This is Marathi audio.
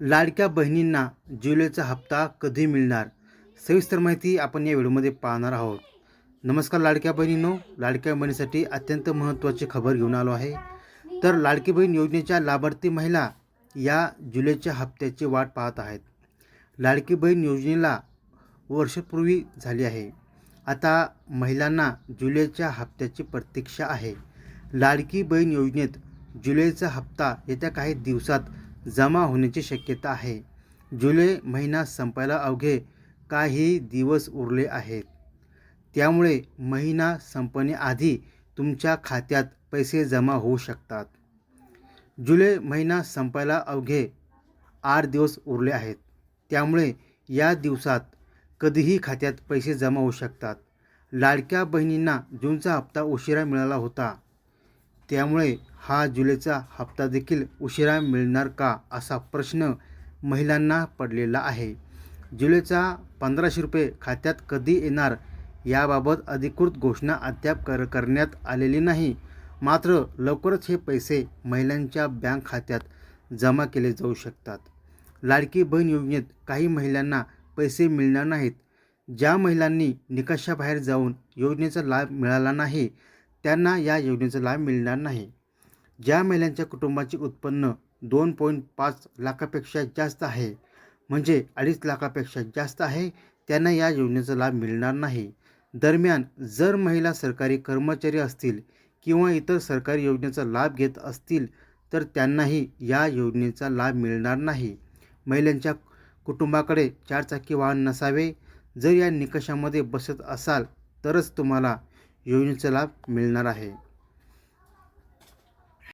लाडक्या बहिणींना जुलैचा हप्ता कधी मिळणार? सविस्तर माहिती आपण या व्हिडिओमध्ये पाहणार आहोत. नमस्कार लाडक्या बहिणींनो. लाडक्या बहिणीसाठी अत्यंत महत्त्वाची खबर घेऊन आलो आहे. तर लाडकी बहीण योजनेच्या लाभार्थी महिला या जुलैच्या हप्त्याची वाट पाहत आहेत. लाडकी बहीण योजनेला वर्षपूर्वी झाली आहे. आता महिलांना जुलैच्या हप्त्याची प्रतीक्षा आहे. लाडकी बहीण योजनेत जुलैचा हप्ता येत्या काही दिवसात जमा होण्याची शक्यता आहे. जुलै महिना संपायला अवघे काही दिवस उरले आहेत. त्यामुळे महिना संपण्याआधी तुमच्या खात्यात पैसे जमा होऊ शकतात. जुलै महिना संपायला अवघे आठ दिवस उरले आहेत. त्यामुळे या दिवसात कधीही खात्यात पैसे जमा होऊ शकतात. लाडक्या बहिणींना जूनचा हप्ता उशिरा मिळाला होता. त्यामुळे हा जुलैचा हप्ता देखील उशिरा मिळणार का असा प्रश्न महिलांना पडलेला आहे. जुलैचा पंधराशे रुपये खात्यात कधी येणार याबाबत अधिकृत घोषणा अद्याप कर करण्यात आलेली नाही. मात्र लवकरच हे पैसे महिलांच्या बँक खात्यात जमा केले जाऊ शकतात. लाडकी बहीण योजनेत काही महिलांना पैसे मिळणार नाहीत. ज्या महिलांनी निकषाबाहेर जाऊन योजनेचा लाभ मिळाला नाही त्यांना या योजनेचा लाभ मिळणार नाही. ज्या महिलांच्या कुटुंबाचे उत्पन्न दोन पॉईंट पाच लाखापेक्षा जास्त आहे म्हणजे अडीच लाखापेक्षा जास्त आहे त्यांना या योजनेचा लाभ मिळणार नाही. दरम्यान जर महिला सरकारी कर्मचारी असतील किंवा इतर सरकारी योजनेचा लाभ घेत असतील तर त्यांनाही या योजनेचा लाभ मिळणार नाही. महिलांच्या कुटुंबाकडे चारचाकी वाहन नसावे. जर या निकषामध्ये बसत असाल तरच तुम्हाला योजनेचा लाभ मिळणार आहे.